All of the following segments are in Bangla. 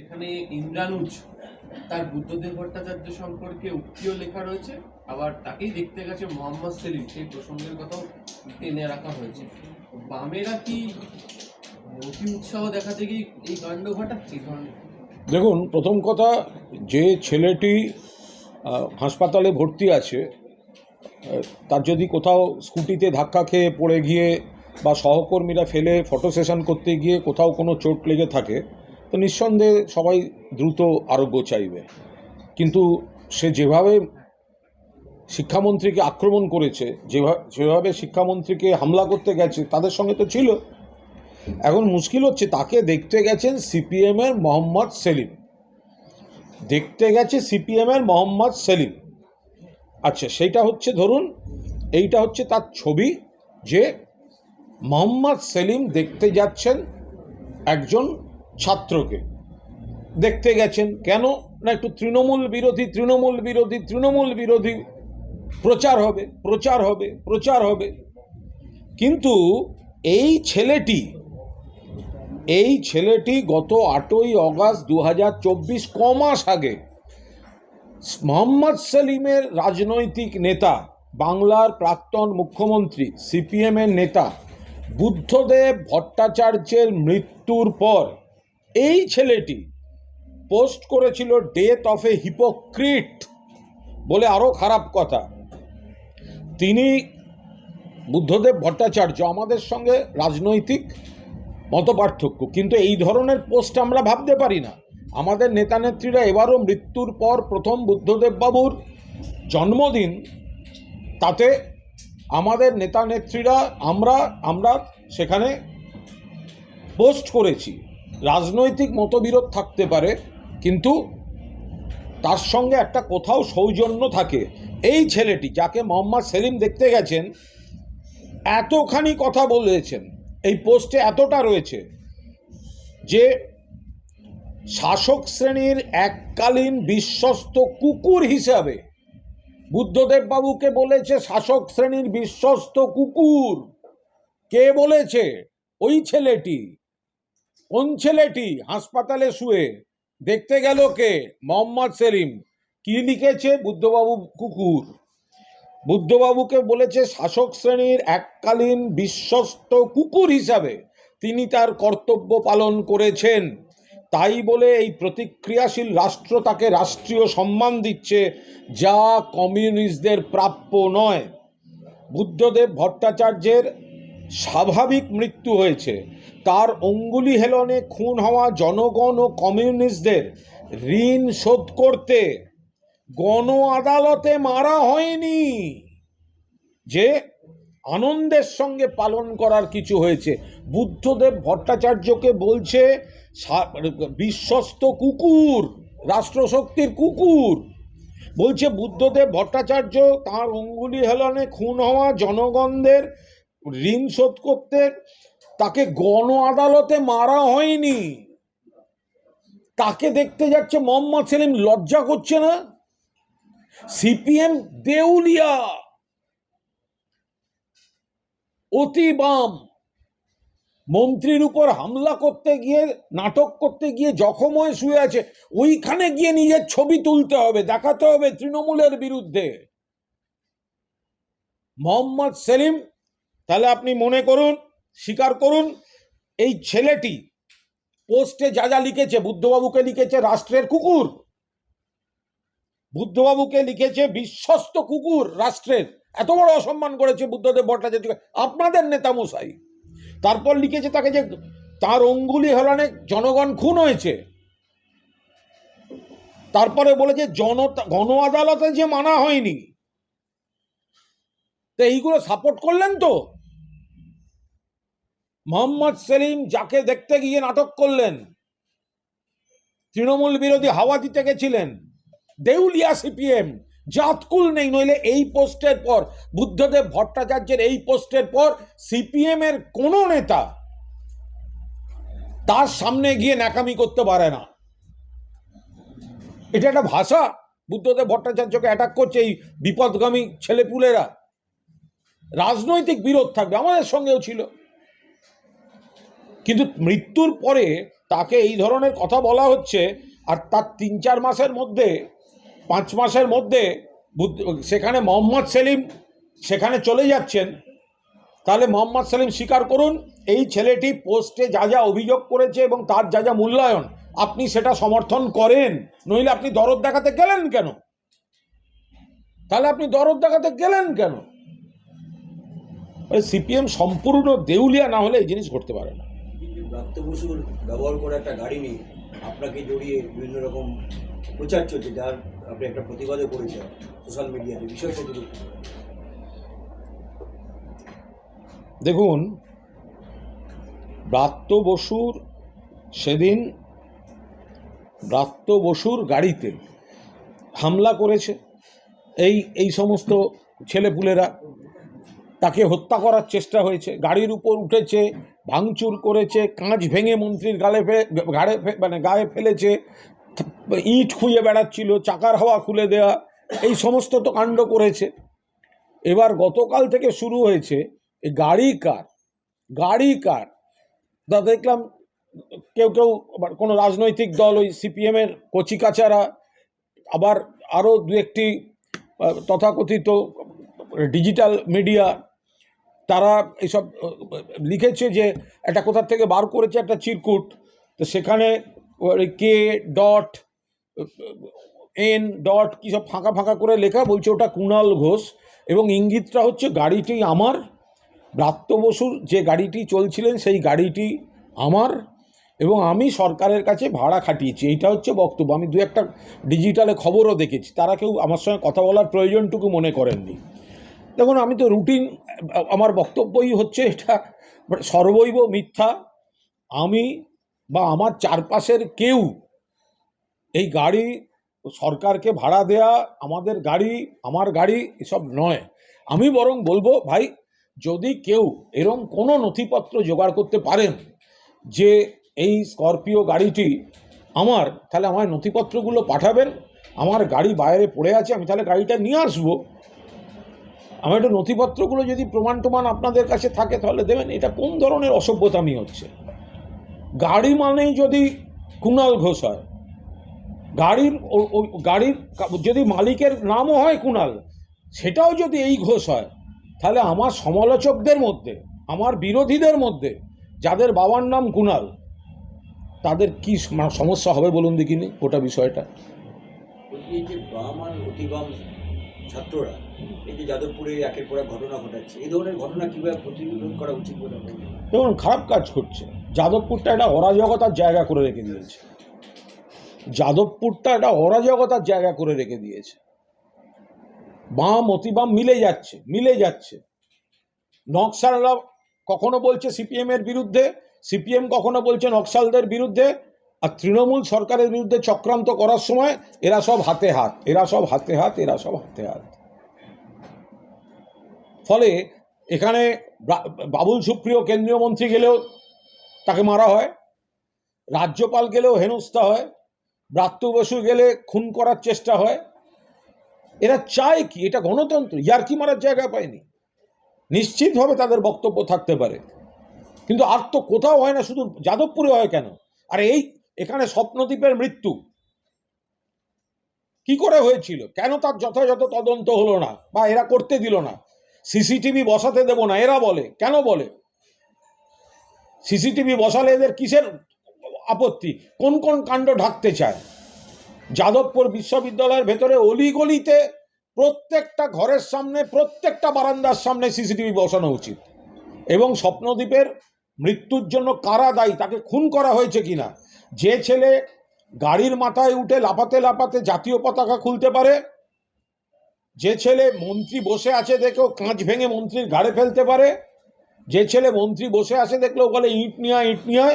এখানে ইন্দ্রানুজ, তার বুদ্ধদেব ভট্টাচার্য সম্পর্কে উক্তিও লেখা রয়েছে, আবার তাকেই দেখতে গেছে মোহাম্মদ সেলিম, সেই প্রসঙ্গের কথাও টেনে রাখা হয়েছে। বামেরা কি অতি উৎসাহ দেখাতে গিয়ে এই কাণ্ড ঘটাচ্ছে? দেখুন, প্রথম কথা, যে ছেলেটি হাসপাতালে ভর্তি আছে তার যদি কোথাও স্কুটিতে ধাক্কা খেয়ে পড়ে গিয়ে বা সহকর্মীরা ফেলে ফটো সেশন করতে গিয়ে কোথাও কোনো চোট লেগে থাকে তো নিঃসন্দেহে সবাই দ্রুত আরোগ্য চাইবে। কিন্তু সে যেভাবে শিক্ষামন্ত্রীকে আক্রমণ করেছে যেভাবে যেভাবে শিক্ষামন্ত্রীকে হামলা করতে গেছে, তাদের সঙ্গে তো ছিল। এখন মুশকিল হচ্ছে তাকে দেখতে গেছেন সিপিএমের মোহাম্মদ সেলিম। দেখতে গেছে সিপিএমের মোহাম্মদ সেলিম। আচ্ছা সেইটা হচ্ছে ধরুন, এইটা হচ্ছে তার ছবি যে মোহাম্মদ সেলিম দেখতে যাচ্ছেন একজন ছাত্রকে। দেখতে গেছেন, কেন? না একটু তৃণমূল বিরোধী তৃণমূল বিরোধী তৃণমূল বিরোধী প্রচার হবে প্রচার হবে প্রচার হবে। কিন্তু এই ছেলেটি এই ছেলেটি গত আটই অগাস্ট দু হাজার চব্বিশ ক মাস আগে মোহাম্মদ সেলিমের রাজনৈতিক নেতা, বাংলার প্রাক্তন মুখ্যমন্ত্রী, সিপিএমের নেতা, বুদ্ধদেব ভট্টাচার্যের মৃত্যুর পর এই ছেলেটি পোস্ট করেছিল ডেথ অফ এ হিপোক্রিট বলে আরও খারাপ কথা। তিনি বুদ্ধদেব ভট্টাচার্য, আমাদের সঙ্গে রাজনৈতিক মতপার্থক্য, কিন্তু এই ধরনের পোস্ট আমরা ভাবতে পারি না। আমাদের নেতানেত্রীরা এবারও মৃত্যুর পর প্রথম বুদ্ধদেব বাবুর জন্মদিন, তাতে আমাদের নেতানেত্রীরা, আমরা আমরা সেখানে পোস্ট করেছি। রাজনৈতিক মতবিরোধ থাকতে পারে, কিন্তু তার সঙ্গে একটা কোথাও সৌজন্য থাকে। এই ছেলেটি, যাকে মোহাম্মদ সেলিম দেখতে গেছেন, এতখানি কথা বলেছেন, এই পোস্টে এতটা রয়েছে যে শাসক শ্রেণির এককালীন বিশ্বস্ত কুকুর হিসাবে বুদ্ধদেব বাবুকে বলেছে শাসক শ্রেণির বিশ্বস্ত কুকুর। কে বলেছে? ওই ছেলেটি। কোন ছেলেটি হাসপাতালে শুয়ে দেখতে গেল কে? মোহাম্মদ সেলিম। কি লিখেছে বুদ্ধবাবু কুকুর। বুদ্ধবাবুকে বলেছে শাসক শ্রেণির এককালীন বিশ্বস্ত কুকুর হিসাবে তিনি তার কর্তব্য পালন করেছেন। তাই বলে এই প্রতিক্রিয়াশীল রাষ্ট্র তাকে রাষ্ট্রীয় সম্মান দিচ্ছে, যা কমিউনিস্টদের প্রাপ্য নয়। বুদ্ধদেব ভট্টাচার্যের স্বাভাবিক মৃত্যু হয়েছে। তার অঙ্গুলি হেলনে খুন হওয়া জনগণ ও কমিউনিস্টদের ঋণ শোধ করতে গণ আদালতে মারা হয়নি। যে আনন্দের সঙ্গে পালন করার কিছু হয়েছে। বুদ্ধদেব ভট্টাচার্যকে বলছে বিশ্বস্ত কুকুর, রাষ্ট্রশক্তির কুকুর। বলছে, বুদ্ধদেব ভট্টাচার্য তার অঙ্গুলি হেলনে খুন হওয়া জনগণদের ঋণ শোধ করতে তাকে গণ আদালতে মারা হয়নি। তাকে দেখতে যাচ্ছে মোহাম্মদ সেলিম, লজ্জা করছে না? সিপিএম দেউলিয়া। অতি বাম। মন্ত্রীর উপর হামলা করতে গিয়ে, নাটক করতে গিয়ে জখম হয়ে শুয়ে আছে। ওইখানে গিয়ে নিজের ছবি তুলতে হবে, দেখাতে হবে তৃণমূলের বিরুদ্ধে। মোহাম্মদ সেলিম, তাহলে আপনি মনে করুন স্বীকার করুন, এই ছেলেটি পোস্টে যা যা লিখেছে, বুদ্ধবাবুকে লিখেছে রাষ্ট্রের কুকুর। বুদ্ধবাবুকে লিখেছে বিশ্বস্ত কুকুর রাষ্ট্রের। এত বড় অসম্মান করেছে বুদ্ধদেব ভট্টাচার্য। আপনাদের নেতা মশাই তারপর লিখেছে তাকে যে তার অঙ্গুলি হেলানে জনগণ খুন হয়েছে। তারপরে বলেছে জনতা গণ আদালতে যে মানা হয়নি। তো এইগুলো সাপোর্ট করলেন তো? মোহাম্মদ সেলিম যাকে দেখতে গিয়ে নাটক করলেন, তৃণমূল বিরোধী হাওয়া দিতে গেছিলেন, দেউলিয়া সিপিএম, জাতকুল নেই, নইলে এই পোস্টের পর, বুদ্ধদেব ভট্টাচার্যের এই পোস্টের পর সিপিএম এর কোনো নেতা তার সামনে গিয়ে ন্যাকামি করতে পারে না। এটা একটা ভাষা, বুদ্ধদেব ভট্টাচার্যকে অ্যাটাক করছে এই বিপদগামী ছেলেপুলেরা। রাজনৈতিক বিরোধ থাকবে, আমাদের সঙ্গেও ছিল। কিন্তু মৃত্যুর পরে তাকে এই ধরনের কথা বলা হচ্ছে, আর তার তিন চার মাসের মধ্যে, পাঁচ মাসের মধ্যে সেখানে মোহাম্মদ সেলিম সেখানে চলে যাচ্ছেন। তাহলে মোহাম্মদ সেলিম স্বীকার করুন, এই ছেলেটি পোস্টে যা যা অভিযোগ করেছে এবং তার যা যা মূল্যায়ন, আপনি সেটা সমর্থন করেন, নইলে আপনি দরদ দেখাতে গেলেন কেন? তাহলে আপনি দরদ দেখাতে গেলেন কেন? সিপিএম সম্পূর্ণ দেউলিয়া না হলে এই জিনিস ঘটতে পারে না। প্রাপ্ত বসুর ব্যবহার করা একটা গাড়ি নিয়ে আপনাকে জড়িয়ে বিভিন্ন রকম প্রচার চলছে, যার আপনি একটা প্রতিবাদও করেছেন সোশ্যাল মিডিয়াতে একটু দেখুন, ব্রাত্য বসুর সেদিন ব্রাত্য বসুর গাড়িতে হামলা করেছে। এই এই সমস্ত ছেলেপুলেরা তাকে হত্যা করার চেষ্টা হয়েছে। গাড়ির উপর উঠেছে, ভাঙচুর করেছে, কাঁচ ভেঙে মন্ত্রীর গালে ঘাড়ে মানে গায়ে ফেলেছে, ইট খুঁজে বেড়াচ্ছিল, চাকার হাওয়া খুলে দেওয়া এই সমস্ত তো কাণ্ড করেছে। এবার গতকাল থেকে শুরু হয়েছে এই গাড়ি কার? গাড়ি কার? তা দেখলাম কেউ কেউ কোনো রাজনৈতিক দল, ওই সিপিএমের কচিকাচারা, আবার আরও দু একটি তথাকথিত, ডিজিটাল মিডিয়া তারা এসব লিখেছে যে একটা কোথার থেকে বার করেছে একটা চিরকুট। তো সেখানে কে ডট এন ডট কী সব ফাঁকা ফাঁকা করে লেখা, বলছে ওটা কুণাল ঘোষ। এবং ইঙ্গিতটা হচ্ছে, গাড়িটি আমার। ব্রাত্য বসুর যে গাড়িটি চলছিলেন, সেই গাড়িটি আমার। এবং আমি সরকারের কাছে ভাড়া খাটিয়েছি। এইটা হচ্ছে বক্তব্য। আমি দু একটা ডিজিটালে খবরও দেখেছি। তারা কেউ আমার সঙ্গে কথা বলার প্রয়োজনটুকু মনে করেননি। দেখুন, আমি তো রুটিন আমার বক্তব্যই হচ্ছে এটা, সর্বৈব মিথ্যা। আমি বা আমার চারপাশের কেউ এই গাড়ি, সরকারকে ভাড়া দেয়া, আমাদের গাড়ি, আমার গাড়ি এসব নয়। আমি বরং বলব, ভাই, যদি কেউ এরম কোনো নথিপত্র জোগাড় করতে পারেন যে এই স্করপিও গাড়িটি আমার, তাহলে আমার নথিপত্রগুলো পাঠাবেন। আমার গাড়ি বাইরে পড়ে আছে, আমি তাহলে গাড়িটা নিয়ে আসব। আমার একটু নথিপত্রগুলো যদি প্রমাণ টমাণ আপনাদের কাছে থাকে, তাহলে দেবেন। এটা কোন ধরনের অসভ্যতামি হচ্ছে? গাড়ি মানেই যদি কুণাল ঘোষ হয়, গাড়ির গাড়ির যদি মালিকের নামও হয় কুণাল, সেটাও যদি এই ঘোষ হয়, তাহলে আমার সমালোচকদের মধ্যে, আমার বিরোধীদের মধ্যে, যাদের বাবার নাম কুণাল, তাদের কি সমস্যা হবে বলুন দেখিনি ওটা বিষয়টা? এই যে বাম আর অতিবাম ছাত্ররা এই যে যাদবপুরে একের পর ঘটনা ঘটাচ্ছে, এই ধরনের ঘটনা কীভাবে প্রতিরোধ করা উচিত বলে দেখুন, খারাপ কাজ করছে। যাদবপুরটা একটা অরাজকতার জায়গা করে রেখে দিয়েছে। যাদবপুরটা একটা অরাজকতার জায়গা করে রেখে দিয়েছে। বাম অতিবাম মিলে যাচ্ছে মিলে যাচ্ছে। নকশালরা কখনো বলছে সিপিএম এর বিরুদ্ধে, সিপিএম কখনো বলছে নকশালদের বিরুদ্ধে আর তৃণমূল সরকারের বিরুদ্ধে চক্রান্ত করার সময় এরা সব হাতে হাত, এরা সব হাতে হাত, এরা সব হাতে হাত। ফলে এখানে বাবুল সুপ্রিয় কেন্দ্রীয় মন্ত্রী গেলেও তাকে মারা হয়, রাজ্যপাল গেলেও হেনস্থা হয়, ব্রাত্য বসু গেলে খুন করার চেষ্টা হয়। এরা চায় কি? এটা গণতন্ত্র ইয়ার্কি মারার জায়গা পায়নি? নিশ্চিতভাবে তাদের বক্তব্য থাকতে পারে। কিন্তু আর তো কোথাও হয় না, শুধু যাদবপুরে হয় কেন? আর এই এখানে স্বপ্নদ্বীপের মৃত্যু। কি করে হয়েছিল? কেন তার যথাযথ তদন্ত হলো না? বা এরা করতে দিল না? সিসিটিভি বসাতে দেব না, এরা বলে। কেন বলে? সিসিটিভি বসালে এদের কিসের আপত্তি? কোন কোন কাণ্ড ঢাকতে চায়? যাদবপুর বিশ্ববিদ্যালয়ের ভেতরে অলিগলিতে প্রত্যেকটা ঘরের সামনে, প্রত্যেকটা বারান্দার সামনে সিসিটিভি বসানো উচিত। এবং স্বপ্নদ্বীপের মৃত্যুর জন্য কারা দায়ী? তাকে খুন করা হয়েছে কিনা? যে ছেলে গাড়ির মাথায় উঠে লাপাতে লাপাতে জাতীয় পতাকা খুলতে পারে যে ছেলে মন্ত্রী বসে আছে দেখেও কাঁচ ভেঙে মন্ত্রীর ঘাড়ে ফেলতে পারে যে ছেলে মন্ত্রী বসে আছে দেখলেও বলে ইট নিয়ে ইট নিয়ে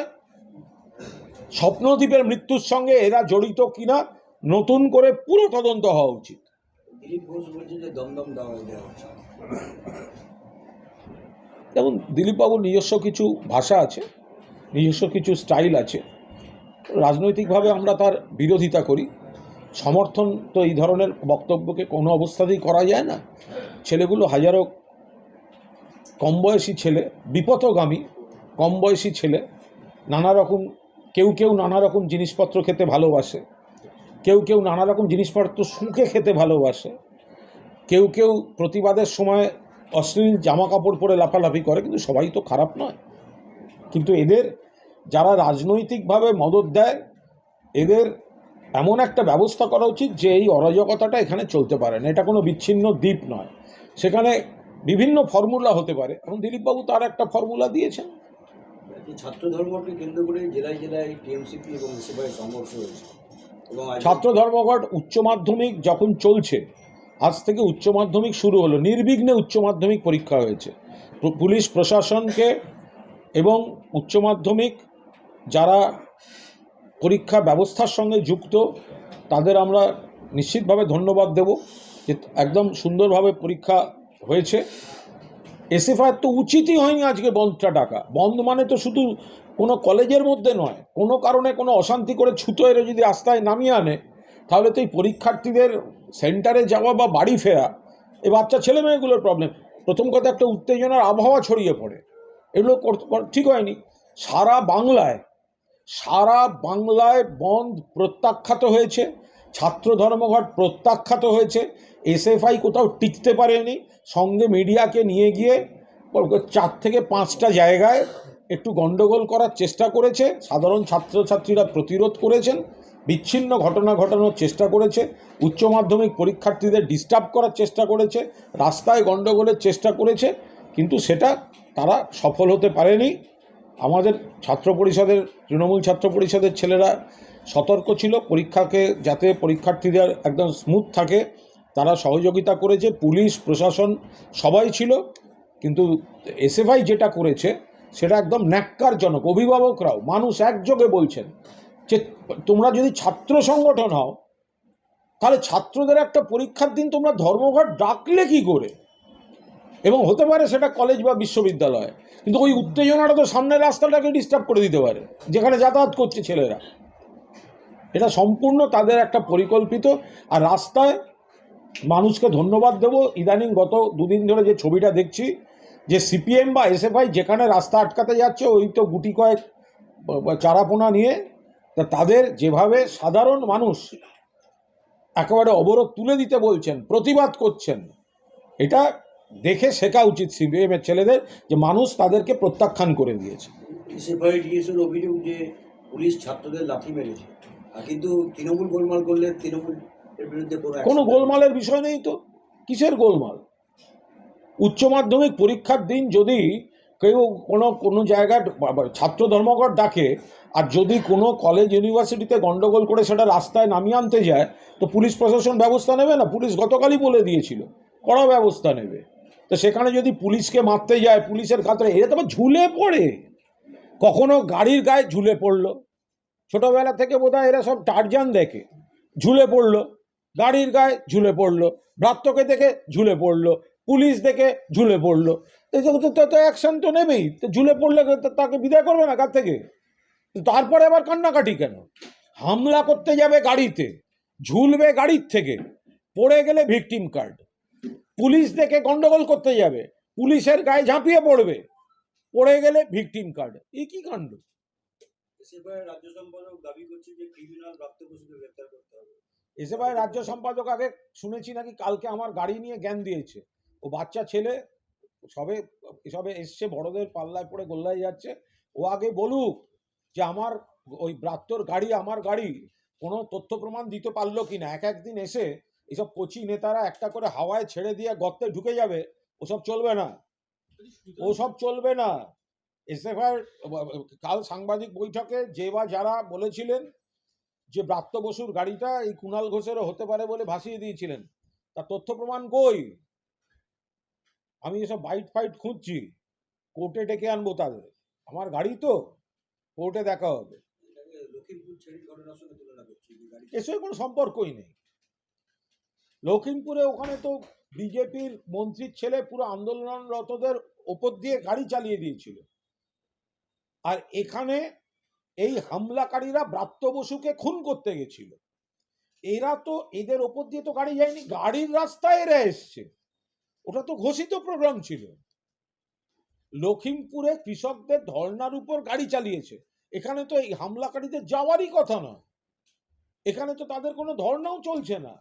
স্বপ্নদ্বীপের মৃত্যুর সঙ্গে এরা জড়িত কিনা নতুন করে পুরো তদন্ত হওয়া উচিত। যেমন দিলীপবাবুর নিজস্ব কিছু ভাষা আছে নিজস্ব কিছু স্টাইল আছে রাজনৈতিকভাবে আমরা তার বিরোধিতা করি। সমর্থন তো এই ধরনের বক্তব্যকে কোনো অবস্থাতেই করা যায় না। ছেলেগুলো হাজারো কম বয়সী ছেলে, বিপথগামী কম বয়সী ছেলে নানা রকম কেউ কেউ নানা রকম জিনিসপত্র খেতে ভালোবাসে, কেউ কেউ নানা রকম জিনিসপত্র শুঁকে খেতে ভালোবাসে, কেউ কেউ প্রতিবাদের সময় অশ্লীল জামা কাপড় পরে লাফালাফি করে, কিন্তু সবাই তো খারাপ নয়। কিন্তু এদের যারা রাজনৈতিকভাবে মদত দেয় এদের এমন একটা ব্যবস্থা করা উচিত যে এই অরাজকতাটা এখানে চলতে পারে না। এটা কোনো বিচ্ছিন্ন দ্বীপ নয়। সেখানে বিভিন্ন ফর্মুলা হতে পারে। এখন দিলীপবাবু তার একটা ফর্মুলা দিয়েছেন। ছাত্র ধর্মকে কেন্দ্র করে জেলায় জেলায় টিএমসিপি এবং সংঘর্ষ হয়েছে। এবং ছাত্র ধর্মঘট উচ্চ মাধ্যমিক যখন চলছে আজ থেকে উচ্চ মাধ্যমিক শুরু হলো। নির্বিঘ্নে উচ্চ মাধ্যমিক পরীক্ষা হয়েছে। পুলিশ প্রশাসনকে এবং উচ্চ মাধ্যমিক যারা পরীক্ষা ব্যবস্থার সঙ্গে যুক্ত, তাদের আমরা নিশ্চিতভাবে ধন্যবাদ দেব যে একদম সুন্দরভাবে পরীক্ষা হয়েছে। এসএফআই তো উচিতই হয়নি আজকে বন্ধটা ডাকা। বন্ধ মানে তো শুধু কোনো কলেজের মধ্যে নয়, কোনো কারণে কোনো অশান্তি করে ছুতো এরে যদি রাস্তায় নামিয়ে আনে, তাহলে তো এই পরীক্ষার্থীদের সেন্টারে যাওয়া বা বাড়ি ফেরা, এই বাচ্চা ছেলে মেয়েগুলোর প্রবলেম প্রথম কথা একটা উত্তেজনার আবহাওয়া ছড়িয়ে পড়ে। এগুলো ঠিক হয়নি। সারা বাংলায় সারা বাংলায় বন্ধ প্রত্যাখ্যাত হয়েছে, ছাত্র ধর্মঘট প্রত্যাখ্যাত হয়েছে, এসএফআই কোথাও টিকতে পারেনি, সঙ্গে মিডিয়াকে নিয়ে গিয়ে চার থেকে পাঁচটা জায়গায় একটু গণ্ডগোল করার চেষ্টা করেছে, সাধারণ ছাত্রছাত্রীরা প্রতিরোধ করেছেন, বিচ্ছিন্ন ঘটনা ঘটানোর চেষ্টা করেছে, উচ্চ মাধ্যমিক পরীক্ষার্থীদের ডিস্টার্ব করার চেষ্টা করেছে, রাস্তায় গণ্ডগোলের চেষ্টা করেছে, কিন্তু সেটা তারা সফল হতে পারেনি। আমাদের ছাত্র পরিষদের, তৃণমূল ছাত্র পরিষদের ছেলেরা সতর্ক ছিল। পরীক্ষাকে যাতে পরীক্ষার্থীদের একদম স্মুথ থাকে, তারা সহযোগিতা করেছে। পুলিশ, প্রশাসন সবাই ছিল। কিন্তু এসএফআই যেটা করেছে, সেটা একদম ন্যাক্কারজনক। অভিভাবকরাও, মানুষ একযোগে বলছেন যে, তোমরা যদি ছাত্র সংগঠন হও, তাহলে ছাত্রদের একটা পরীক্ষার দিন তোমরা ধর্মঘট ডাকলে কি করে? এবং হতে পারে সেটা কলেজ বা বিশ্ববিদ্যালয়। কিন্তু ওই উত্তেজনাটা তো সামনের রাস্তাটাকে ডিস্টার্ব করে দিতে পারে, যেখানে যাতায়াত করছে ছেলেরা। এটা সম্পূর্ণ তাদের একটা পরিকল্পিত, আর রাস্তায় মানুষকে ধন্যবাদ দেব। ইদানিং গত দুদিন ধরে যে ছবিটা দেখছি, যে সিপিএম বা এসএফআই যেখানে রাস্তা আটকাতে যাচ্ছে, ওই তো গুটি কয়েক চারাপোনা নিয়ে, তা তাদের যেভাবে সাধারণ মানুষ একেবারে অবরোধ তুলে দিতে বলছেন, প্রতিবাদ করছেন, এটা দেখে শেখা উচিত সিপিএম এর ছেলেদের যে মানুষ তাদেরকে প্রত্যাখ্যান করে দিয়েছে। এসএফআই অভিযোগ যে পুলিশ ছাত্রদের লাথি মেরেছে। কিন্তু তৃণমূল গোলমাল করলে তৃণমূল এর বিরুদ্ধে কোনো গোলমালের বিষয় নেই তো? কিসের গোলমাল? উচ্চ মাধ্যমিক পরীক্ষার দিন যদি কেউ কোনো কোনো জায়গায় ছাত্র ধর্মঘট ডাকে আর যদি কোনো কলেজ ইউনিভার্সিটিতে গন্ডগোল করে সেটা রাস্তায় নামিয়ে আনতে যায় তো পুলিশ প্রশাসন ব্যবস্থা নেবে না? পুলিশ গতকালই বলে দিয়েছিল কড়া ব্যবস্থা নেবে। তো সেখানে যদি পুলিশকে মারতে যায়, পুলিশের কাতরে এরা তো ঝুলে পড়ে। কখনো গাড়ির গায়ে ঝুলে পড়ল। ছোটবেলা থেকে বোধহয় এরা সব টারজান দেখে, ঝুলে পড়ল। গাড়ির গায়ে ঝুলে পড়ল ভ্রাত্যকে দেখে ঝুলে পড়ল, পুলিশ দেখে ঝুলে পড়ল। তো- অ্যাকশন তো নেবেই। তো ঝুলে পড়লে তাকে বিদায় করবে না কার থেকে? তারপরে আবার কান্নাকাটি কেন? হামলা করতে যাবে গাড়িতে, ঝুলবে গাড়ির থেকে, পড়ে গেলে ভিকটিম কার্ড পুলিশ দেখে গন্ডগোল করতে যাবে পুলিশের গায়ে ঝাঁপিয়ে পড়বে পড়ে গেলে ভিকটিম কার্ড এই কি কাণ্ড? এসএফআই রাজ্য সম্পাদক দাবি করছে যে ক্রিমিনাল প্রাপ্ত করতে হবে। এসে ভাই রাজ্য সম্পাদক আগে শুনেছি নাকি কালকে আমার গাড়ি নিয়ে জ্ঞান দিয়েছে। ও বাচ্চা ছেলে সবে সবে এসছে বড়দের পাল্লায় পড়ে গোল্লায় যাচ্ছে। ও আগে বলুক যে আমার ওই ব্রাত্যর গাড়ি আমার গাড়ি কোনো তথ্য প্রমাণ দিতে পারল কি না এক একদিন এসে এসব কচি নেতারা একটা করে হাওয়ায় ছেড়ে দিয়ে গর্তে ঢুকে যাবে ওসব চলবে না। ওসব চলবে না। এসএফআই কাল সাংবাদিক বৈঠকে যে বা যারা বলেছিলেন যে ব্রাত্য বসুর গাড়িটা এই কুণাল ঘোষেরও হতে পারে বলে ভাসিয়ে দিয়েছিলেন তার তথ্য প্রমাণ কই? আমি এসব বাইট ফাইট খুঁজছি কোর্টে ডেকে আনব তাদের। আমার গাড়ি তো কোর্টে দেখা হবে। সঙ্গে কোনো সম্পর্কই নেই। লখিমপুরে ওখানে তো বিজেপির মন্ত্রীর ছেলে পুরো আন্দোলনরতদের ওপর দিয়ে গাড়ি চালিয়ে দিয়েছিল। আর এখানে এই হামলাকারীরা ব্রাত্য বসুকে খুন করতে গেছিল। এরা তো এদের ওপর দিয়ে তো গাড়ি যায়নি, গাড়ির রাস্তায় এরা এসছে। ওটা তো ঘোষিত প্রোগ্রাম ছিল। লখিমপুরে কৃষকদের ধর্নার উপর গাড়ি চালিয়েছে। এখানে তো এই হামলাকারীদের যাওয়ারই কথা নয়। এখানে তো তাদের কোনো ধর্নাও চলছে না।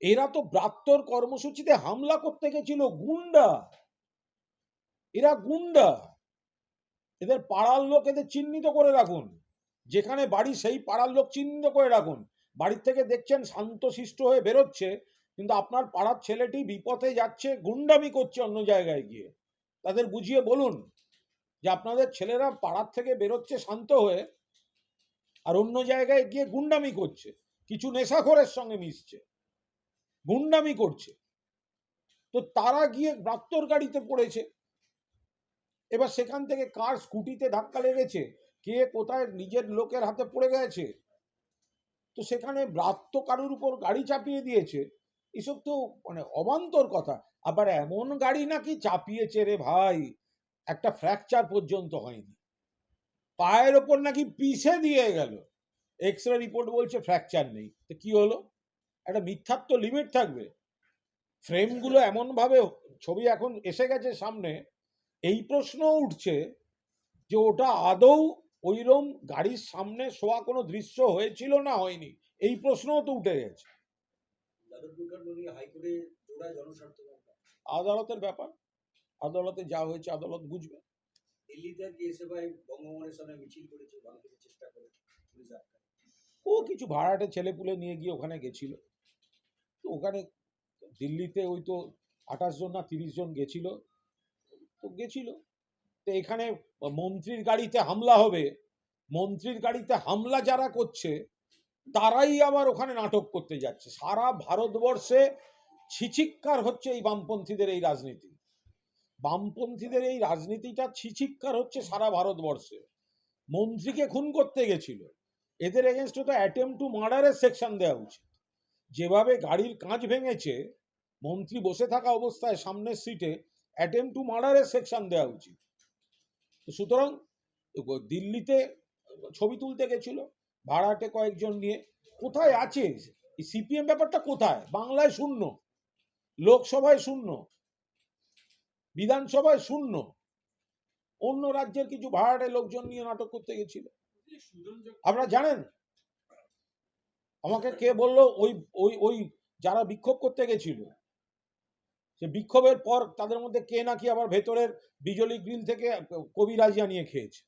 এরা তো ব্রাত্যর কর্মসূচিতে হামলা করতে গেছিল, গুন্ডা। এরা গুন্ডা। এদের পাড়ার লোক এদের চিহ্নিত করে রাখুন। যেখানে বাড়ি, সেই পাড়ার লোক চিহ্নিত করে রাখুন। বাড়ির থেকে দেখছেন শান্তশিষ্ট হয়ে বেরোচ্ছে, কিন্তু আপনার পাড়ার ছেলেটি বিপথে যাচ্ছে, গুন্ডামি করছে অন্য জায়গায় গিয়ে। তাদের বুঝিয়ে বলুন যে আপনাদের ছেলেরা পাড়ার থেকে বেরোচ্ছে শান্ত হয়ে, আর অন্য জায়গায় গিয়ে গুন্ডামি করছে। কিছু নেশাখোরের সঙ্গে মিশছে। গুন্ডামি করছে। তো তারা গিয়ে ব্রাত্তর গাড়িতে পড়েছে। এবার সেখান থেকে কার স্কুটিতে ধাক্কা লেগেছে? কে কোথায় নিজের লোকের হাতে পড়ে গেছে? তো সেখানে ব্রাত্য কারুর উপর গাড়ি চাপিয়ে দিয়েছে। এসব তো মানে অবান্তর কথা। আবার এমন গাড়ি নাকি চাপিয়েছে রে ভাই? একটা ফ্র্যাকচার পর্যন্ত হয়নি। পায়ের ওপর নাকি পিষে দিয়ে গেল। এক্স রে রিপোর্ট বলছে ফ্র্যাকচার নেই। তো কি হলো? একটা মিথ্যার তো লিমিট থাকবে ফ্রেমগুলো এমনভাবে ছবি এখন এসে গেছে সামনে, এই প্রশ্ন উঠছে যে ওটা আদৌ ওইরম গাড়ির সামনে শোয়া কোনো দৃশ্য হয়েছিল না হয়নি। এই প্রশ্নও তো উঠে গেছে। আদালতের ব্যাপার। আদালতে যা হয়েছে আদালত বুঝবে। ও কিছু ভাড়াটে ছেলেপুলে নিয়ে গিয়ে ওখানে গেছিল। তো ওখানে দিল্লিতে ওই তো আঠাশ জন না তিরিশ জন গেছিল। তো গেছিল। তো এখানে মন্ত্রীর গাড়িতে হামলা হবে। মন্ত্রীর গাড়িতে হামলা যারা করছে, তারাই আবার ওখানে নাটক করতে যাচ্ছে। সারা ভারতবর্ষে ছিচিক্কার হচ্ছে এই বামপন্থীদের এই রাজনীতি। বামপন্থীদের এই রাজনীতিটা ছিচিক্কার হচ্ছে সারা ভারতবর্ষে। মন্ত্রীকে খুন করতে গেছিল। এদের এগেনস্টে তো অ্যাটেম্প টু মার্ডারের সেকশন দেওয়া উচিত। যেভাবে গাড়ির কাঁচ ভেঙেছে, মন্ত্রী বসে থাকা অবস্থায় সামনের সিটে অ্যাটেম্প টু মার্ডারের সেকশন দেওয়া উচিত। সুতরাং দিল্লিতে ছবি তুলতে গেছিল, ভাড়াটে কয়েকজন নিয়ে। কোথায় আছে? সিপিএম ব্যাপারটা কোথায়? বাংলায় শূন্য, লোকসভায় শূন্য, বিধানসভায় শূন্য। অন্য রাজ্যের কিছু ভাড়াটে লোকজন নিয়ে নাটক করতে গেছিল। আপনারা জানেন? আমাকে কে বলল? ওই ওই ওই যারা বিক্ষোভ করতে গেছিল। সে বিক্ষোভের পর তাদের মধ্যে কে নাকি আবার ভেতরের বিজলি গ্রিল থেকে কবিরাজিয়া নিয়ে খেয়েছে?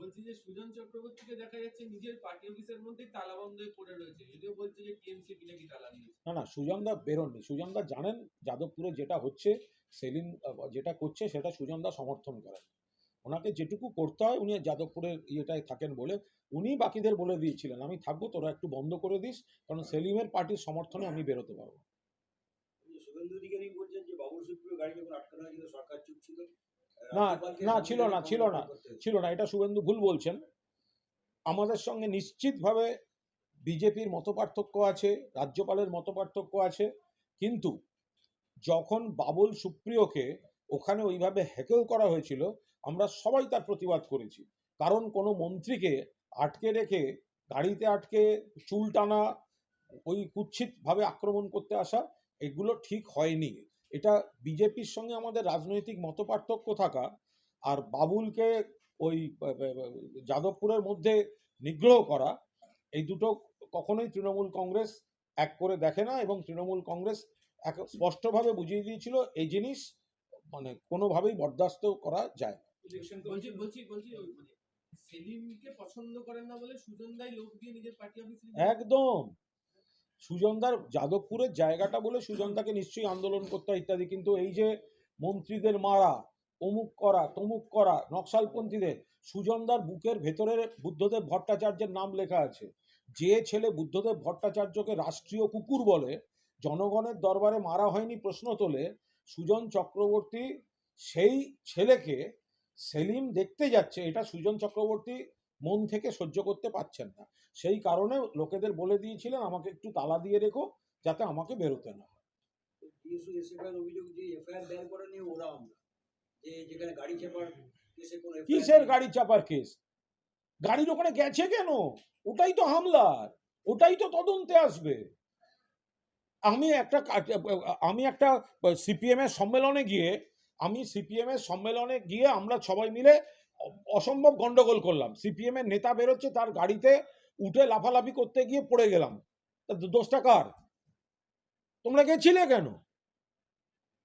বলছি যে সুজন চক্রবর্তীকে দেখা যাচ্ছে নিজের পার্টি অফিসের মধ্যে তালা বন্ধ হয়ে পড়ে রয়েছে। যদিও বলছে যে টিএমসি নাকি তালা দিয়েছে। না না সুজনদা বেরোননি। সুজনদা জানেন যাদবপুরে যেটা হচ্ছে সেলিম যেটা করছে সেটা সুজনদা সমর্থন করেন। ওনাকে যেটুকু করতে হয় উনি যাদবপুরের ইয়েটায় থাকেন বলে উনি বাকিদের বলে দিয়েছিলেন আমি থাকব তোরা একটু বন্ধ করে দিস কারণ সেলিমের পার্টির সমর্থনে আমি বেরোতে পারব না। না, ছিল না, ছিল না। ছিল না এটা শুভেন্দু ভুল বলছেন আমাদের সঙ্গে নিশ্চিতভাবে বিজেপির মতপার্থক্য আছে রাজ্যপালের মতপার্থক্য আছে কিন্তু যখন বাবুল সুপ্রিয়কে ওখানে ওইভাবে হ্যাকেল করা হয়েছিল আমরা সবাই তার প্রতিবাদ করেছি কারণ কোনো মন্ত্রীকে আটকে রেখে গাড়িতে আটকে চুল টানা ওই কুৎসিতভাবে আক্রমণ করতে আসা এগুলো ঠিক হয়নি। এটা বিজেপির সঙ্গে আমাদের রাজনৈতিক মতপার্থক্য থাকা আর বাবুলকে ওই যাদবপুরের মধ্যে নিগ্রহ করা এই দুটো কখনোই তৃণমূল কংগ্রেস এক করে দেখে না এবং তৃণমূল কংগ্রেস এক স্পষ্টভাবে বুঝিয়ে দিয়েছিল এই জিনিস মানে কোনোভাবেই বরদাস্ত করা যায় না। সেলিমকে পছন্দ করেন না বলে সুজন দাই লোক দিয়ে নিজের পার্টি একদম। সুজনদার যাদবপুরের জায়গাটা বলে সুজনদাকে নিশ্চয়ই আন্দোলন করতে হয় ইত্যাদি, কিন্তু এই যে মন্ত্রীদের মারা, অমুক করা, তমুক করা, নকশালপন্থীদের সুজনদার বুকের ভেতরে বুদ্ধদেব ভট্টাচার্যের নাম লেখা আছে। যে ছেলে বুদ্ধদেব ভট্টাচার্যকে রাষ্ট্রীয় কুকুর বলে, জনগণের দরবারে মারা হয়নি প্রশ্ন তোলে, সুজন চক্রবর্তী সেই ছেলেকে সেলিম দেখতে যাচ্ছে এটা সুজন চক্রবর্তী মন থেকে সহ্য করতে পারছেন না। সেই কারণে লোকেদের বলে দিয়েছিলেন আমাকে একটু তালা দিয়ে রেখো যাতে আমাকে বেরোতে না হয়। কিসের। গাড়ি চাপার কেস? গাড়ির ওখানে গেছে কেন? ওটাই তো হামলার ওটাই তো তদন্তে আসবে। আমি একটা আমি একটা সিপিএম এর সম্মেলনে গিয়ে আমি সিপিএম এর সম্মেলনে গিয়ে আমরা সবাই মিলে অসম্ভব গন্ডগোল করলাম। সিপিএম এর নেতা বেরোচ্ছে, তার গাড়িতে উঠে লাফালাফি করতে গিয়ে পড়ে গেলাম। দোষটা কার? তোমরা গেছিলে কেন?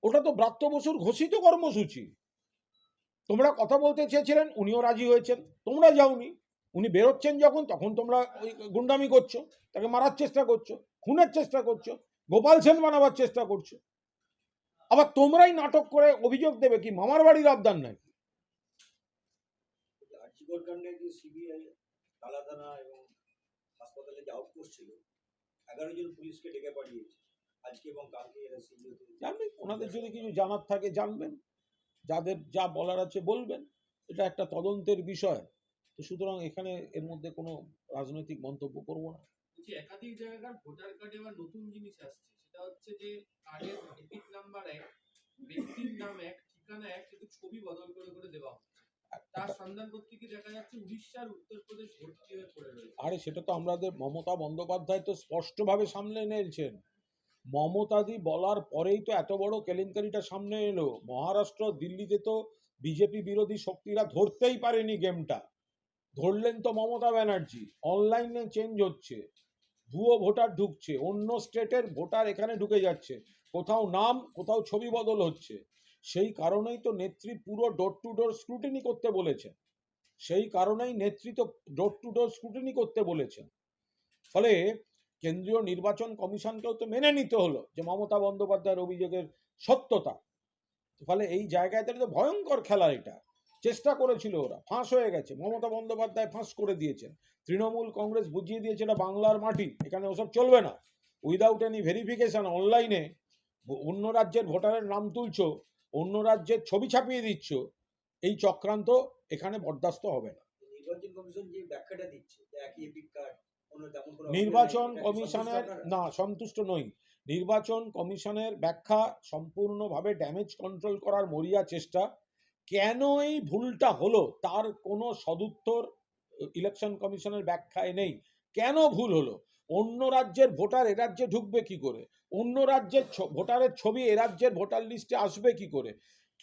ওটা তো ব্রাত্য বসুর ঘোষিত কর্মসূচি। তোমরা কথা বলতে চেয়েছিলেন, উনিও রাজি হয়েছেন। তোমরা যাওনি। উনি বেরোচ্ছেন যখন, তখন তোমরা ওই গুন্ডামি করছ, তাকে মারার চেষ্টা করছ, খুনের চেষ্টা করছ, গোপাল সেন বানাবার চেষ্টা করছ। আবার তোমরাই নাটক করে অভিযোগ দেবে কি মামার বাড়ির আবদার নাই। জানবেন? ওনাদের যদি কিছু জানার থাকে জানবেন। যাদের যা বলার আছে বলবেন। এটা একটা তদন্তের বিষয়। তো সুতরাং এখানে এর মধ্যে কোনো রাজনৈতিক মন্তব্য করব না। একাধিক জায়গার ভোটার কার্ডে আবার নতুন জিনিস আসছে। সেটা হচ্ছে যে কার্ডের নাম্বার এক ব্যক্তির নাম এক, ঠিকানা এক, কিন্তু ছবি বদল করে করে দেওয়া হচ্ছে। তার সন্ধান করতে গিয়ে দেখা যাচ্ছে উড়িষ্যার উত্তরপ্রদেশ ভর্তি হয়ে পড়ে রয়েছে। আরে, সেটা তো আমাদের মমতা বন্দ্যোপাধ্যায় তো স্পষ্টভাবে সামলে এনেছেন। মমতাদি বলার পরেই তো এত বড় কেলেঙ্কারিটা সামনে এলো। মহারাষ্ট্র, দিল্লিতে তো বিজেপি বিরোধী শক্তিরা ধরতেই পারেনি গেমটা। ধরলেন তো মমতা ব্যানার্জি। অনলাইনে চেঞ্জ হচ্ছে। ভুয়ো ভোটার ঢুকছে। অন্য স্টেটের ভোটার এখানে ঢুকে যাচ্ছে। কোথাও নাম, কোথাও ছবি বদল হচ্ছে। সেই কারণেই তো নেত্রী পুরো ডোর টু ডোর স্ক্রুটিনি করতে বলেছেন। সেই কারণেই নেত্রী তো ডোর টু ডোর স্ক্রুটিনি করতে বলেছেন। ফলে কেন্দ্রীয় নির্বাচন কমিশনকেও তো মেনে নিতে হলো যে মমতা বন্দ্যোপাধ্যায়ের অভিযোগের সত্যতা। ফলে এই জায়গায় তো ভয়ঙ্কর খেলা এটা। চেষ্টা করেছিল ওরা, ফাঁস হয়ে গেছে। মমতা বন্দ্যোপাধ্যায় ফাঁস করে দিয়েছেন। তৃণমূল কংগ্রেস বুঝিয়ে দিয়েছে এটা বাংলার মাটি, এখানে ওসব চলবে না। উইদাউট এনি ভেরিফিকেশন অনলাইনে অন্য রাজ্যের ভোটারের নাম তুলছো অন্য রাজ্যের ছবি ছাপিয়ে দিচ্ছ এই চক্রান্ত এখানে বরদাস্ত হবে না। নির্বাচন কমিশনের? না সন্তুষ্ট নই। নির্বাচন কমিশনের ব্যাখ্যা সম্পূর্ণভাবে ড্যামেজ কন্ট্রোল করার মরিয়া চেষ্টা। কেন এই ভুলটা হলো? তার কোনো সদুত্তর ইলেকশন কমিশনের ব্যাখ্যায় নেই। কেন ভুল হলো? অন্য রাজ্যের ভোটার এ রাজ্যে ঢুকবে কি করে? অন্য রাজ্যের ভোটারের ছবি এ রাজ্যের ভোটার লিস্টে আসবে কি করে?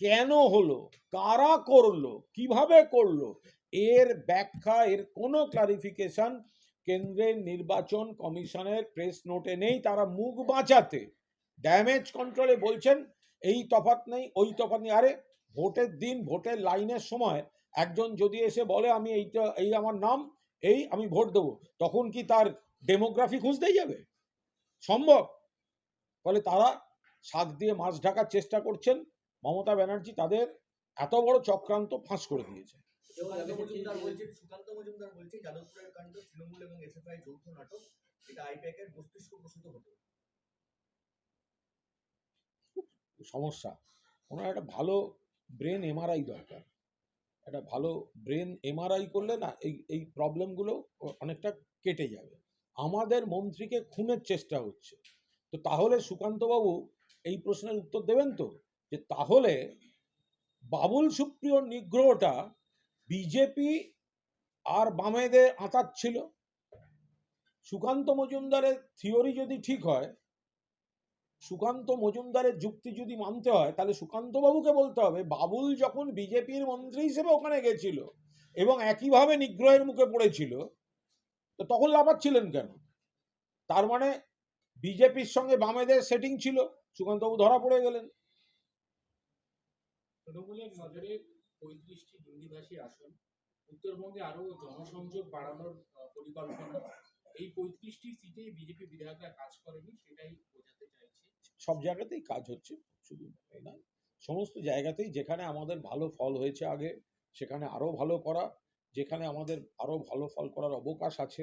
কেন হলো? কারা করল? কীভাবে করল? এর ব্যাখ্যা, এর কোনো ক্লারিফিকেশন কেন্দ্রের নির্বাচন কমিশনের প্রেস নোটে নেই। তারা মুখ বাঁচাতে ড্যামেজ কন্ট্রোলে বলছেন, এই তফাৎ নেই, ওই তফাৎ নেই। আরে, ভোটের দিন, ভোটের লাইনের সময় একজন যদি এসে বলে, আমি এইটা, এই আমার নাম, এই আমি ভোট দেবো, তখন কি তার ডেমোগ্রাফি খুঁজতেই যাবে। সম্ভব। ফলে তারা শাক দিয়ে মাছ ঢাকার চেষ্টা করছেন। মমতা ব্যানার্জি তাদের এত বড় চক্রান্ত ফাঁস করে দিয়েছে। সমস্যা। ওনার একটা ভালো ব্রেন এমআরআই দরকার। একটা ভালো ব্রেন এমআরআই করলে না এই এই প্রবলেমগুলো অনেকটা কেটে যাবে। আমাদের মন্ত্রীকে খুনের চেষ্টা হচ্ছে। তো তাহলে সুকান্তবাবু এই প্রশ্নের উত্তর দেবেন তো? যে তাহলে বাবুল সুপ্রিয় নিগ্রহটা বিজেপি আর বামেদের আঁতাচ্ছিল সুকান্ত মজুমদারের থিওরি যদি ঠিক হয়, সুকান্ত মজুমদারের যুক্তি যদি মানতে হয়, তাহলে সুকান্ত বাবুকে বলতে হবে, বাবুল যখন বিজেপির মন্ত্রী হিসেবে ওখানে গেছিল এবং একইভাবে নিগ্রহের মুখে পড়েছিল তো তখন লাফাচ্ছিলেন কেন? তার মানে বিজেপির সঙ্গে বামেদের সেটিং ছিল সুকান্তবাবু ধরা পড়ে গেলেন। তৃণমূলের নজরে পঁয়ত্রিশটি হিন্দিভাষী আসন উত্তরবঙ্গে আরও জনসংযোগ বাড়ানোর পরিকল্পনা। এই পঁয়ত্রিশটি সিটেই বিজেপি বিধায়করা কাজ করেনি সেটাই বোঝাতে চাইছে। সব জায়গাতেই কাজ হচ্ছে শুধু এই নয়। সমস্ত জায়গাতেই যেখানে আমাদের ভালো ফল হয়েছে আগে সেখানে আরও ভালো করা যেখানে আমাদের আরও ভালো ফল করার অবকাশ আছে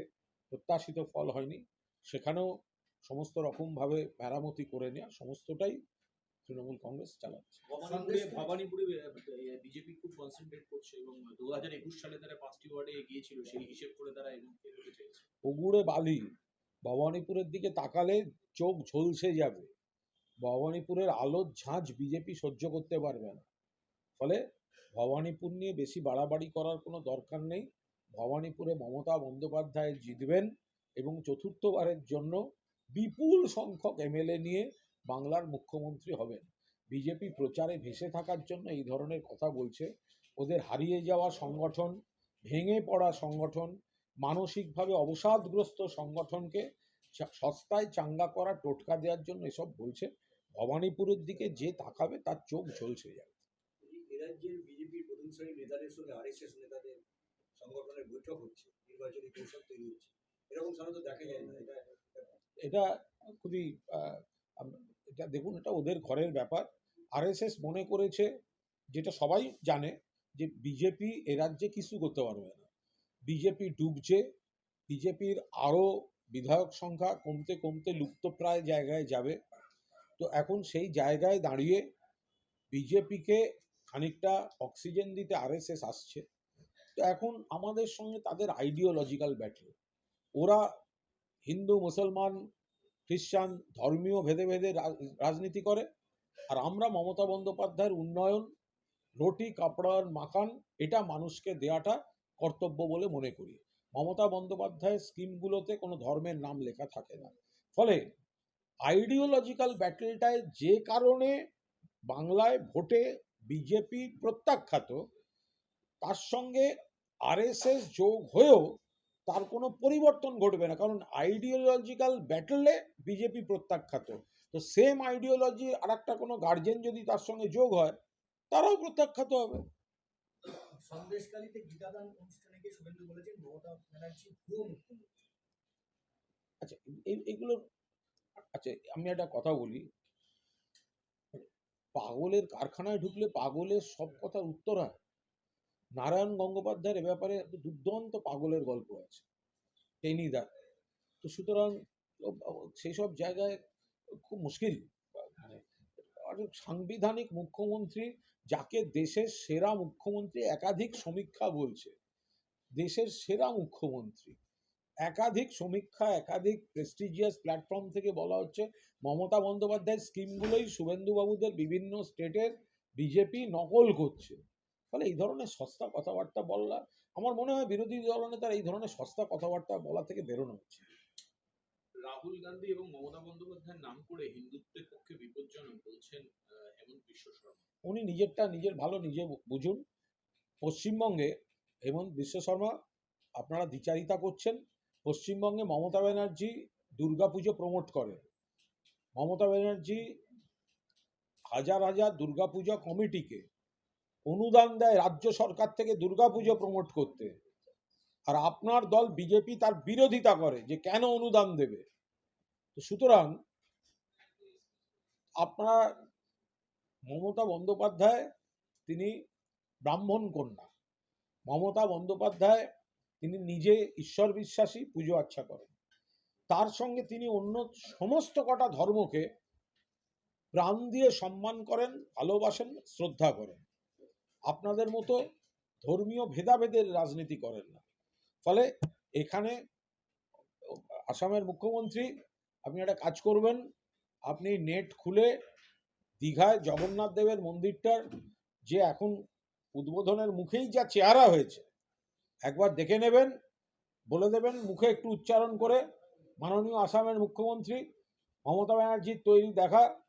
প্রত্যাশিত ফল হয়নি সেখানেও সমস্ত রকমভাবে মেরামতি করে নেওয়া সমস্তটাই তৃণমূল কংগ্রেস চালাচ্ছে। ভবানীপুরে বিজেপি খুব কনসেন্ট্রেট করছে এবং দু হাজার একুশ সালে তারা পাঁচটি ওয়ার্ডে এগিয়েছিল সেই হিসেব করে তারা বালি ভবানীপুরের দিকে তাকালে চোখ ঝলসে যাবে। ভবানীপুরের আলোর ঝাঁঝ বিজেপি সহ্য করতে পারবে না। ফলে ভবানীপুর নিয়ে বেশি বাড়াবাড়ি করার কোনো দরকার নেই। ভবানীপুরে মমতা বন্দ্যোপাধ্যায় জিতবেন এবং চতুর্থবারের জন্য বিপুল সংখ্যক এমএলএ নিয়ে বাংলার মুখ্যমন্ত্রী হবেন। বিজেপি প্রচারে ভেসে থাকার জন্য এই ধরনের কথা বলছে। ওদের হারিয়ে যাওয়া সংগঠন, ভেঙে পড়া সংগঠন, মানসিকভাবে অবসাদগ্রস্ত সংগঠনকে সস্তায় চাঙ্গা করা, টোটকা দেওয়ার জন্য এসব বলছে। ভবানীপুরের দিকে যে তাকাবে তার চোখ ঝলসে যাবে। রাজ্যের বিজেপির প্রথম শ্রেণির নেতাদের সঙ্গে আরএসএস নেতাদের সংগঠনের বৈঠক হচ্ছে, নির্বাচনী কৌশল তৈরি হচ্ছে। এরকম সাধারণত দেখা যায় না, এটা এটা খুবই এটা দেখুন, এটা ওদের ঘরের ব্যাপার। আরএসএস মনে করেছে, যেটা সবাই জানে, যে বিজেপি এ রাজ্যে কিছু করতে পারবে না। বিজেপি ডুবছে, বিজেপির আরও বিধায়ক সংখ্যা কমতে কমতে লুপ্তপ্রায় জায়গায় যাবে। তো এখন সেই জায়গায় দাঁড়িয়ে বিজেপিকে খানিকটা অক্সিজেন দিতে আরএসএস আসছে। তো এখন আমাদের সঙ্গে তাদের আইডিওলজিক্যাল ব্যাটল ওরা হিন্দু, মুসলমান, খ্রিস্টান ধর্মীয় ভেদে ভেদে রাজনীতি করে। আর আমরা মমতা বন্দ্যোপাধ্যায়ের উন্নয়ন, রুটি কাপড়ার মাখান, এটা মানুষকে দেওয়াটা কর্তব্য বলে মনে করি। মমতা বন্দ্যোপাধ্যায়ের স্কিমগুলোতে কোনো ধর্মের নাম লেখা থাকে না। ফলে আইডিওলজিক্যাল ব্যাটেলটায় যে কারণে বাংলায় ভোটে বিজেপি প্রত্যাখ্যাত তার সঙ্গে আরএসএস যোগ হয়েও তার কোনো পরিবর্তন ঘটবে না। কারণ আইডিওলজিক্যাল ব্যাটলে বিজেপি প্রত্যাখ্যাত। তো সেম আইডিওলজির আর একটা কোনো গার্জেন যদি তার সঙ্গে যোগ হয় তারাও প্রত্যাখ্যাত হবে। আচ্ছা এইগুলো আচ্ছা আমি একটা কথা বলি। পাগলের কারখানায় ঢুকলে পাগলের সব কথার উত্তর হয়। নারায়ণ গঙ্গোপাধ্যায়ের ব্যাপারে দুর্দান্ত পাগলের গল্প আছে টেনিদা তো সুতরাং সেই সব জায়গায় খুব মুশকিল। মানে সাংবিধানিক মুখ্যমন্ত্রী যাকে দেশের সেরা মুখ্যমন্ত্রী একাধিক সমীক্ষা বলছে, দেশের সেরা মুখ্যমন্ত্রী, একাধিক সমীক্ষা, একাধিক প্রেস্টিজিয়াস প্ল্যাটফর্ম থেকে বলা হচ্ছে মমতা বন্দ্যোপাধ্যায়ের স্কিমগুলোই শুভেন্দুবাবুদের বিভিন্ন স্টেটের বিজেপি নকল করছে। ফলে এই ধরনের সস্তা কথাবার্তা বললা আমার মনে হয় বিরোধী দলনেতার এই ধরনের সস্তা কথাবার্তা বলা থেকে বেরোনো উচিত। রাহুল গান্ধী এবং মমতা বন্দ্যোপাধ্যায়ের নাম করে হিন্দুত্বের পক্ষে বিপজ্জনক বলছেন হেমন্ত বিশ্ব শর্মা। উনি নিজেরটা নিজের ভালো নিজে বুঝুন। পশ্চিমবঙ্গে হেমন্ত বিশ্ব শর্মা আপনারা দ্বিচারিতা করছেন। পশ্চিমবঙ্গে মমতা ব্যানার্জি দুর্গাপুজো প্রমোট করে মমতা ব্যানার্জি হাজার হাজার দুর্গাপূজা কমিটিকে অনুদান দেয় রাজ্য সরকার থেকে দুর্গাপুজো প্রমোট করতে। আর আপনার দল বিজেপি তার বিরোধিতা করে যে কেন অনুদান দেবে? তো সুতরাং আপনার মমতা বন্দ্যোপাধ্যায় তিনি ব্রাহ্মণ কন্যা। মমতা বন্দ্যোপাধ্যায় তিনি নিজে ঈশ্বর বিশ্বাসী, পুজো আচ্ছা করেন। তার সঙ্গে তিনি অন্য সমস্ত কটা ধর্মকে প্রাণ দিয়ে সম্মান করেন, ভালোবাসেন, শ্রদ্ধা করেন। আপনাদের মতো ধর্মীয় ভেদাভেদের রাজনীতি করেন না। ফলে এখানে আসামের মুখ্যমন্ত্রী, আপনি একটা কাজ করবেন, আপনি নেট খুলে দীঘায় জগন্নাথ দেবের মন্দিরটার যে এখন উদ্বোধনের মুখেই যা চেহারা হয়েছে, একবার দেখে নেবেন, বলে দেবেন, মুখে একটু উচ্চারণ করে মাননীয় আসামের মুখ্যমন্ত্রী মমতা ব্যানার্জির তৈরি দেখা,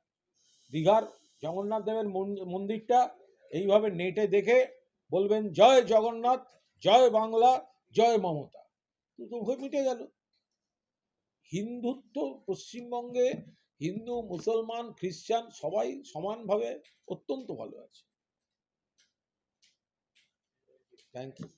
দীঘার জগন্নাথ দেবের মন- মন্দিরটা এইভাবে নেটে দেখে বলবেন, জয় জগন্নাথ, জয় বাংলা, জয় মমতা। তো হয়ে মিটে গেল। হিন্দুত্ব পশ্চিমবঙ্গে হিন্দু, মুসলমান, খ্রিস্টান সবাই সমানভাবে অত্যন্ত ভালো আছে। Thank you